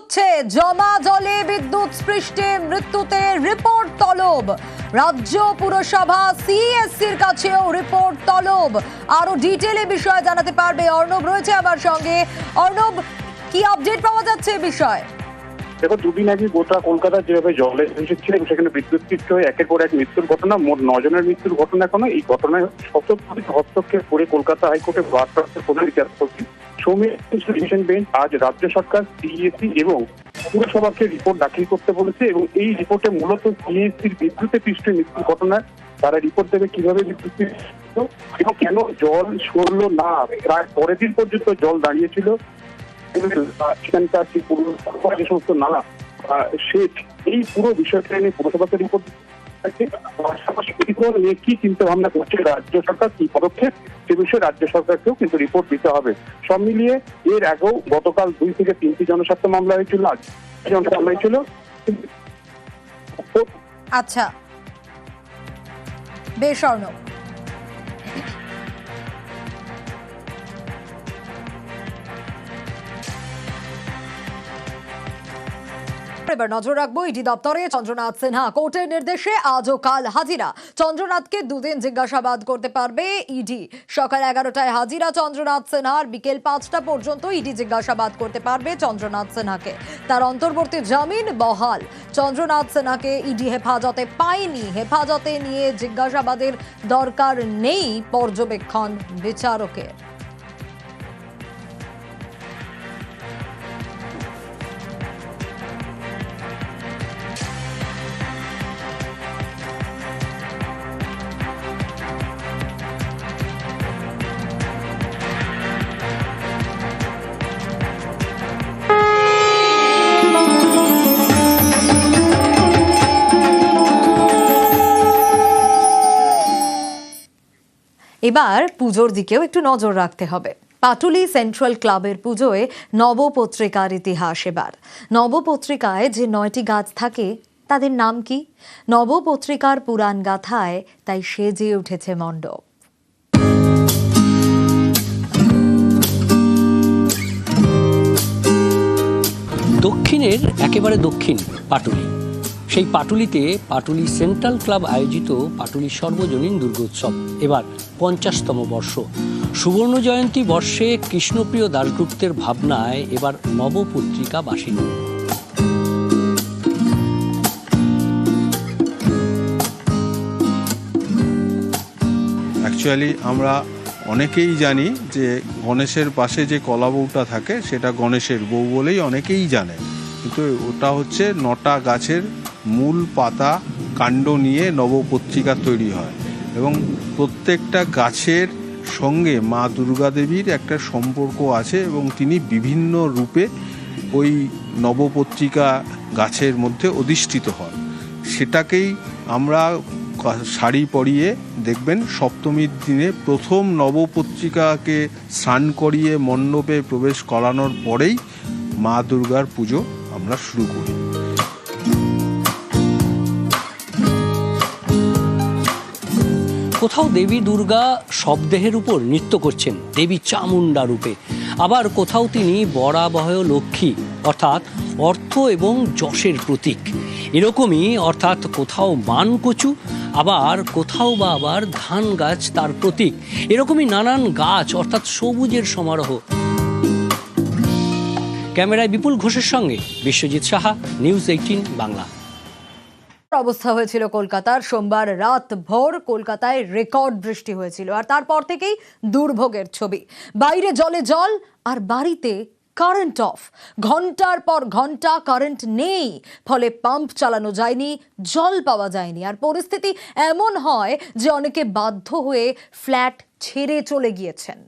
হচ্ছে জমা জলে বিদ্যুৎ স্পৃষ্টে মৃত্যুতে রিপোর্ট তলব। রাজ্য পুরসভা সিএসসির কাছেও রিপোর্ট তলব। আরও ডিটেলে বিষয়ে জানাতে পারবে অর্ণব রয়েছে আমার সঙ্গে। অর্ণব, কি আপডেট পাওয়া যাচ্ছে বিষয়ে? দেখো, দুদিন আগে গোটা কলকাতা যেভাবে জলে এবং সেখানে বিদ্যুৎ হয়ে একের পর এক মৃত্যুর ঘটনা, মোট নজনের মৃত্যুর ঘটনা এখনও এই ঘটনায় শতপ্রতিত হস্তক্ষেপ করে কলকাতা হাইকোর্টে ভারপ্রাপ্ত প্রধান বিচারপতি ডিভিশন বেঞ্চ আজ রাজ্য সরকার সিএসসি এবং পুরসভাকে রিপোর্ট দাখিল করতে বলেছে এবং এই রিপোর্টে মূলত সিএসসির বিদ্যুতে পৃষ্ঠ মৃত্যুর ঘটনায় তারা রিপোর্ট দেবে কীভাবে বিদ্যুৎ এবং কেন জল সরলো না, প্রায় পরের দিন পর্যন্ত জল দাঁড়িয়েছিল। সেখানকার যে সমস্ত নালা সেচ এই পুরো বিষয়টা নিয়ে পুরসভাকে রিপোর্ট পাশাপাশি এগুলো নিয়ে কি করছে রাজ্য সরকার, কি পদক্ষেপ সে বিষয়ে রাজ্য সরকারকেও কিন্তু রিপোর্ট দিতে হবে। সব মিলিয়ে এর আগেও গতকাল দুই থেকে তিনটি জনস্বার্থ মামলা হয়েছিল, আজ জনস্বার্থ মামলা হয়েছিল। আচ্ছা। বেশ, অর্ণব। এবার নজর রাখব ইডি দপ্তরে। চন্দ্রনাথ সিনহা কোর্টের নির্দেশে আজ ও কাল হাজিরা। চন্দ্রনাথকে দুদিন জিজ্ঞাসাবাদ করতে পারবে ইডি। সকাল এগারোটায় হাজিরা চন্দ্রনাথ সিনহার। বিকেল পাঁচটা পর্যন্ত ইডি জিজ্ঞাসাবাদ করতে পারবে চন্দ্রনাথ সিনহাকে। তার অন্তর্বর্তী জামিন বহাল। চন্দ্রনাথ সিনহাকে ইডি হেফাজতে পায়নি। হেফাজতে নিয়ে জিজ্ঞাসাবাদের দরকার নেই পর্যবেক্ষণ বিচারকের। এবার পুজোর দিকেও একটু নজর রাখতে হবে। পাটুলি সেন্ট্রাল ক্লাবের পুজোয় নবপত্রিকার ইতিহাস এবার। নবপত্রিকায় যে নয়টি গাছ থাকে, তাদের নাম কি? নবপত্রিকার পুরাণ গাথায় তাই সেজে উঠেছে মণ্ডপ। দক্ষিণের একেবারে দক্ষিণ পাটুলি। সেই পাটুলিতে পাটুলি সেন্ট্রাল ক্লাব আয়োজিত পাটুলি সর্বজনীন দুর্গোৎসব। এবার পঞ্চাশতম বর্ষ। সুবর্ণ জয়ন্তী বর্ষে কৃষ্ণপ্রিয় দাশগুপ্তের ভাবনায় এবার নবপত্রিকা বাসিনী অ্যাকচুয়ালি আমরা অনেকেই জানি যে গণেশের পাশে যে কলা বউটা থাকে, সেটা গণেশের বউ বলেই অনেকেই জানে। কিন্তু ওটা হচ্ছে নটা গাছের মূল পাতা কাণ্ড নিয়ে নবপত্রিকা তৈরি হয় এবং প্রত্যেকটা গাছের সঙ্গে মা দুর্গা দেবীর একটা সম্পর্ক আছে এবং তিনি বিভিন্ন রূপে ওই নবপত্রিকা গাছের মধ্যে অধিষ্ঠিত হন। সেটাকেই আমরা শাড়ি পরিয়ে দেখবেন সপ্তমীর দিনে প্রথম নবপত্রিকাকে স্নান করিয়ে মণ্ডপে প্রবেশ করানোর পরেই মা দুর্গার পুজো আমরা শুরু করি। কোথাও দেবী দুর্গা শবদেহের উপর নৃত্য করছেন, দেবী চামুণ্ডা রূপে। আবার কোথাও তিনি বরাবহ লক্ষ্মী, অর্থাৎ অর্থ এবং যশের প্রতীক। এরকমই, অর্থাৎ কোথাও মানকচু, আবার কোথাও বা আবার ধান গাছ তার প্রতীক। এরকমই নানান গাছ, অর্থাৎ সবুজের সমারোহ। ক্যামেরায় বিপুল ঘোষের সঙ্গে বিশ্বজিৎ সাহা, নিউজ এইটিন বাংলা। অবস্থা হয়েছিল কলকাতার। সোমবার রাত ভোর কলকাতায় রেকর্ড বৃষ্টি হয়েছিল আর তারপর থেকেই দুর্ভোগের ছবি। বাইরে জলে জল আর বাড়িতে কারেন্ট অফ। ঘণ্টার পর ঘণ্টা কারেন্ট নেই, ফলে পাম্প চালানো যায়নি, জল পাওয়া যায়নি। আর পরিস্থিতি এমন হয় যে অনেকে বাধ্য হয়ে ফ্ল্যাট ছেড়ে চলে গিয়েছেন।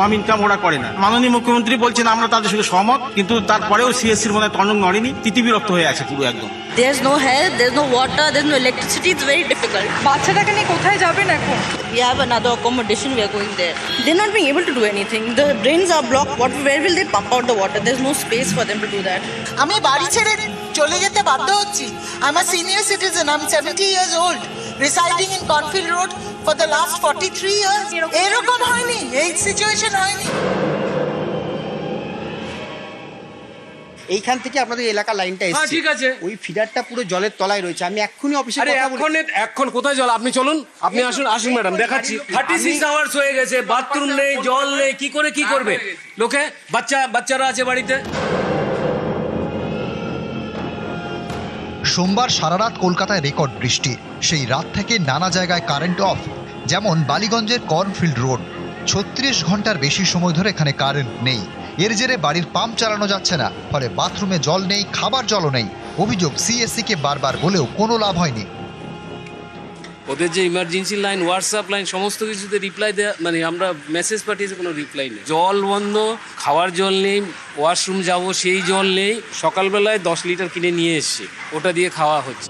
কম ইনকাম ওরা করে না মাননীয় মুখ্যমন্ত্রী বলছেন আমরা তাদের সঙ্গে সহমত কিন্তু তারপরেও সিএসসির মনে হয় তন্ডক নড়েনি তিতিবিরক্ত হয়ে আছে পুরো একদম There's no health, there's no water, there's no electricity. It's very difficult. বাচ্চাটাকে নিয়ে কোথায় যাবেন এখন We have another accommodation. We are going there. They're not being able to do anything. The drains are blocked. What? Where will they pump out the water? There's no space for them to do that. আমি বাড়ি ছেড়ে চলে যেতে বাধ্য হচ্ছি আমার senior citizen আমি seventy years old residing in Cornfield road for the last forty three years এরকম হয়নি এই সিচুয়েশন হয়নি। এইখান থেকে আপনাদের এলাকা লাইনটা হ্যাঁ, এসছে। ঠিক আছে। ওই ফিডারটা পুরো জলের তলায় রয়েছে। আমি এক্ষুনি অফিসে আরে কথা বলে। এখন এখন কোথায় জল? আপনি চলুন। আপনি আসুন আসুন ম্যাডাম দেখাচ্ছি। থার্টি সিক্স আওয়ার্স হয়ে গেছে। বাথরুম নেই জল নেই কি করে কি করবে? লোকে বাচ্চা বাচ্চারা আছে বাড়িতে? সোমবার সারারাত কলকাতায় রেকর্ড বৃষ্টি। সেই রাত থেকে নানা জায়গায় কারেন্ট অফ যেমন বালিগঞ্জের কর্নফিল্ড রোড। ছত্রিশ ঘণ্টার বেশি সময় ধরে এখানে কারেন্ট নেই। এর জেরে বাড়ির পাম্প চালানো যাচ্ছে না, ফলে বাথরুমে জল নেই, খাবার জলও নেই। অভিযোগ সিএসসিকে বারবার বলেও কোনো লাভ হয়নি। ওদের যে ইমার্জেন্সি লাইন হোয়াটসঅ্যাপ লাইন সমস্ত কিছুতে রিপ্লাই দেওয়া মানে আমরা মেসেজ পাঠিয়েছি কোনো রিপ্লাই নেই। জল বন্ধ খাওয়ার জল নেই ওয়াশরুম যাব সেই জল নেই সকালবেলায় দশ লিটার কিনে নিয়ে এসছি ওটা দিয়ে খাওয়া হচ্ছে।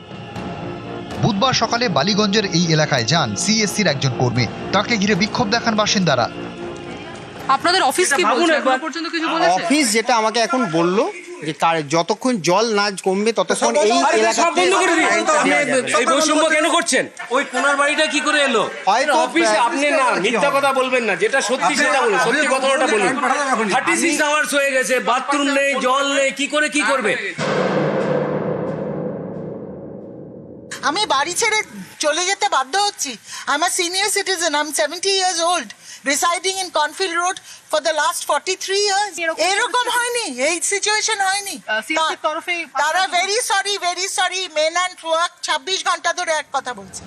বুধবার সকালে বালিগঞ্জের এই এলাকায় যান সিএসসির একজন কর্মী। তাকে ঘিরে বিক্ষোভ দেখান বাসিন্দারা। আপনাদের অফিস কি বলছে? পর্যন্ত কিছু বলেছে? অফিস যেটা আমাকে এখন বলল যে কার- যতক্ষণ জল না কমবে ততক্ষণ এলাকাতে। এই বৈষম্য কেন করছেন? ওই কোনার বাড়িটা কি করে এলো? হয়তো অফিসে আপনি না মিথ্যা কথা বলবেন না যেটা সত্যি সেটা বলুন সত্যি কথাটা বলুন। থার্টি সিক্স আওয়ার্স হয়ে গেছে বাথরুম নেই জল নেই কি করে কি করবে? আমি বাড়ি ছেড়ে চলে যেতে বাধ্য হচ্ছি। আমার সিনিয়র সিটিজেন আমি seventy years old residing in Cornfield road for the last forty three years এরকম হয়নি এই সিচুয়েশন হয়নি। তরফে তারা very sorry very sorry men and work ছাব্বিশ ঘণ্টা ধরে এক কথা বলছে।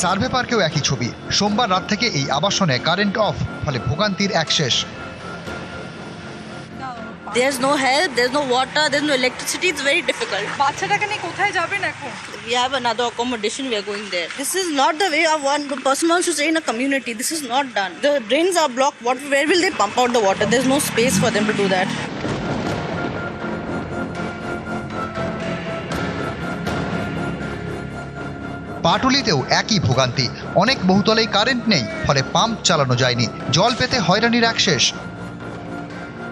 সার্ভে পার্কেও একই ছবি। সোমবার রাত থেকে এই আবাসনে কারেন্ট অফ ফলে ভোগান্তির এক শেষ। There's no help. There's no water. There's no electricity. It's very difficult. বাচ্চাটাকে নিয়ে কোথায় যাবেন এখন We have another accommodation. We are going there. This is not the way of one person wants to stay in a community. This is not done. The drains are blocked. What? Where will they pump out the water? There's no space for them to do that. পাটুলিতেও একই ভোগান্তি অনেক বহুতলেই current নেই ফলে pump চালানো যায়নি জল পেতে হয়রানির এক শেষ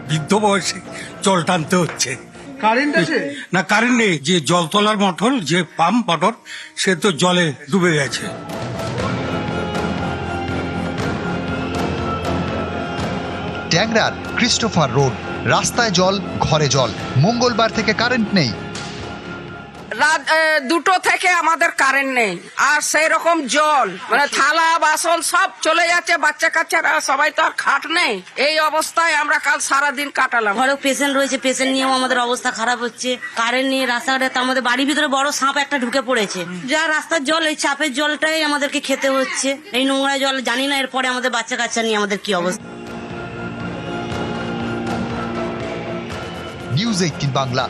বৃদ্ধ বয়সে জল টানতে হচ্ছে। কারেন্ট আছে? না কারেন্ট নেই। যে জল তোলার মটর যে পাম্প মটর সে তো জলে ডুবে গেছে। ট্যাংরার ক্রিস্টোফার রোড। রাস্তায় জল ঘরে জল। মঙ্গলবার থেকে কারেন্ট নেই। রাত দুটো থেকে আমাদের কারেন্ট নেই। আর সেই রকম জল মানে থালা বাসন সব চলে যাচ্ছে বাচ্চা কাচ্চারা সবাই তো আর খাট নেই। এই অবস্থায় আমরা কাল সারা দিন কাটালাম। ঘরে পেশেন্ট রয়েছে পেশেন্ট নিয়েও আমাদের অবস্থা খারাপ হচ্ছে। কারেন্ট নিয়ে রাস্তাঘাটে তো আমাদের বাড়ির ভিতরে বড় সাপ একটা ঢুকে পড়েছে। যা রাস্তার জল এই চাপের জলটাই আমাদেরকে খেতে হচ্ছে। এই নোংরা জল জানি না এরপরে আমাদের বাচ্চা কাচ্চা নিয়ে আমাদের কি অবস্থা। নিউজ এইটিন বাংলা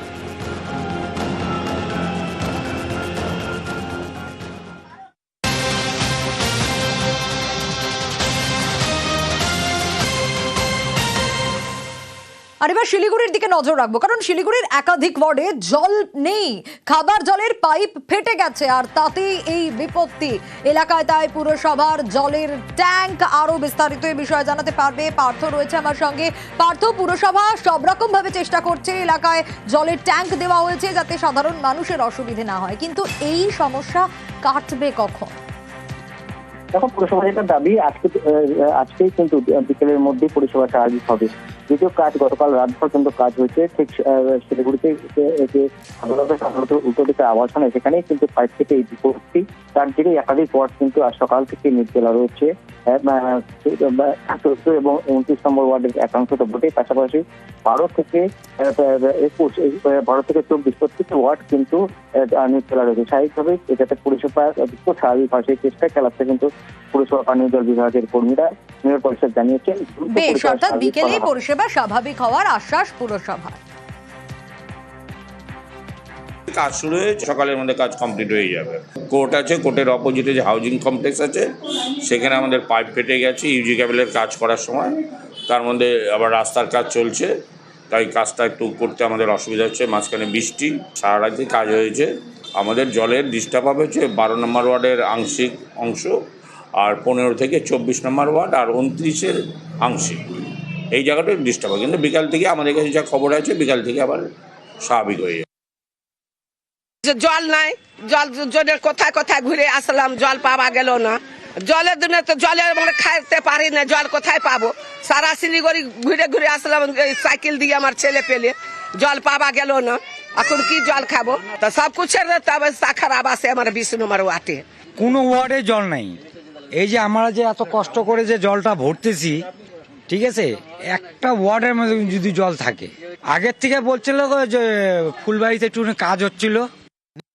আর এবার শিলিগুড়ির দিকে নজর রাখব, কারণ শিলিগুড়ির একাধিক ওয়ার্ডে জল নেই। খাবার জলের পাইপ ফেটে গেছে, আর তাতেই এই বিপত্তি। এলাকায় তাই পুরসভার জলের ট্যাঙ্ক আরও বিস্তারিত এই বিষয়ে জানাতে পারবে পার্থ রয়েছে আমার সঙ্গে। পার্থ, পুরসভা সব রকম ভাবে চেষ্টা করছে, এলাকায় জলের ট্যাঙ্ক দেওয়া হয়েছে যাতে সাধারণ মানুষের অসুবিধে না হয়। কিন্তু এই সমস্যা কাটবে কখন? দেখো পুরসভা যেটা দাবি, আজকে আজকেই কিন্তু বিকেলের মধ্যে পরিষেবা চার্জ হবে। যদিও কাজ গতকাল রাত পর্যন্ত কাজ হয়েছে, ঠিক শিলিগুড়িতে যে- সাধারণত উল্টো দিকে আবাসন সেখানেই কিন্তু ফাইভ থেকে এই বিপত্তি। তার দিকে একাধিক ওয়ার্ড কিন্তু আজ সকাল থেকে নির্জলা রয়েছে। চোদ্দ এবং উনত্রিশ নম্বর ওয়ার্ডের একাংশ তো বটেই। পাশাপাশি বারো থেকে একুশ বারো থেকে চব্বিশ প্রত্যেকটি ওয়ার্ড কিন্তু নির্জলা রয়েছে। স্বাভাবিকভাবে যাতে পরিষেবা খুব স্বাভাবিকভাবে সেই চেষ্টা চালাচ্ছে কিন্তু পুরসভা পানীয় জল বিভাগের কর্মীরা মেয়র পরিষদ জানিয়েছেন বেশ অর্থাৎ বিকেলে পরিষেবা স্বাভাবিক হওয়ার আশ্বাস পুরসভার। কাজ শুরু হয়ে সকালের মধ্যে কাজ কমপ্লিট হয়ে যাবে। কোর্ট আছে কোর্টের অপোজিটে যে হাউজিং কমপ্লেক্স আছে সেখানে আমাদের পাইপ ফেটে গেছে ইউজি ক্যাবেলের কাজ করার সময়। তার মধ্যে আবার রাস্তার কাজ চলছে তাই কাজটা একটু করতে আমাদের অসুবিধা হচ্ছে। মাঝখানে বৃষ্টি সারা রাতে কাজ হয়েছে। আমাদের জলের ডিস্টার্ব হবে হচ্ছে বারো নম্বর ওয়ার্ডের আংশিক অংশ আর পনেরো থেকে চব্বিশ নম্বর ওয়ার্ড আর উনত্রিশের আংশিক। এই জায়গাটা ডিস্টার্ব হয়। কিন্তু বিকাল থেকে আমাদের কাছে যা খবর আছে বিকাল থেকে আবার স্বাভাবিক হয়ে যাবে যে জল নাই জল জলের কোথায় কোথায় ঘুরে আসলাম জল পাওয়া গেল না। জলের দিনে তো জলে আমরা খাইতে পারি না জল কোথায় পাবো? সারা শিলিগুড়ি ঘুরে ঘুরে আসলাম এই সাইকেল দিয়ে আমার ছেলে পেলে। জল পাওয়া গেল না। এখন কি জল খাব? তা সব কুছের তবে খারাপ আছে আমার বিশ নম্বর ওয়াটে কোনো ওয়ার্ডে জল নাই। এই যে আমরা যে এত কষ্ট করে যে জলটা ভরতেছি, ঠিক আছে? একটা ওয়ার্ডের মধ্যে যদি জল থাকে। আগের থেকে বলছিল যে ফুলবাড়িতে একটু কাজ হচ্ছিল।